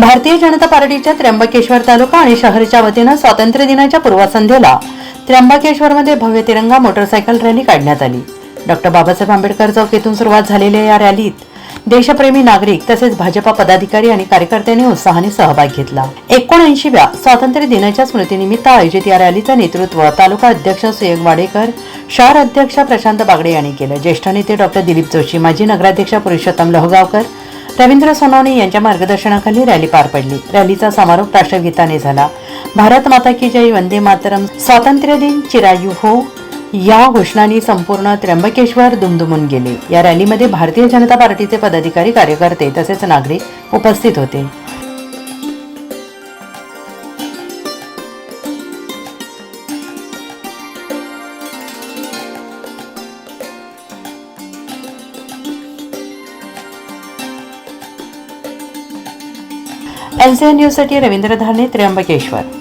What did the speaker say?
भारतीय जनता पार्टीच्या त्र्यंबकेश्वर तालुका आणि शहरच्या वतीनं स्वातंत्र्य दिनाच्या पूर्वसंध्येला त्र्यंबकेश्वरमध्ये भव्य तिरंगा मोटरसायकल रॅली काढण्यात आली. डॉक्टर बाबासाहेब आंबेडकर चौक येथून सुरुवात झालेल्या या रॅलीत. देशप्रेमी नागरिक तसेच भाजपा पदाधिकारी आणि कार्यकर्त्यांनी उत्साहाने सहभाग घेतला. एकोणऐंशीव्या स्वातंत्र्य दिनाच्या स्मृतीनिमित्त आयोजित या रॅलीचं नेतृत्व तालुका अध्यक्ष सुयोग वाडेकर शहर अध्यक्ष प्रशांत बागडे यांनी केलं. ज्येष्ठ नेते डॉक्टर दिलीप जोशी माजी नगराध्यक्ष पुरुषोत्तम लोहगावकर रवींद्र सोनवणे यांच्या मार्गदर्शनाखाली रॅली पार पडली. रॅलीचा समारोप राष्ट्रगीताने झाला. भारत माता की जय वंदे मातरम स्वातंत्र्य दिन चिरायू हो या घोषणांनी संपूर्ण त्र्यंबकेश्वर दुमदुमून गेले. या रॅलीमध्ये भारतीय जनता पार्टीचे पदाधिकारी कार्यकर्ते तसेच नागरिक उपस्थित होते. एल न्यूजसाठी रवींद्र धाने त्र्यंबकेश्वर.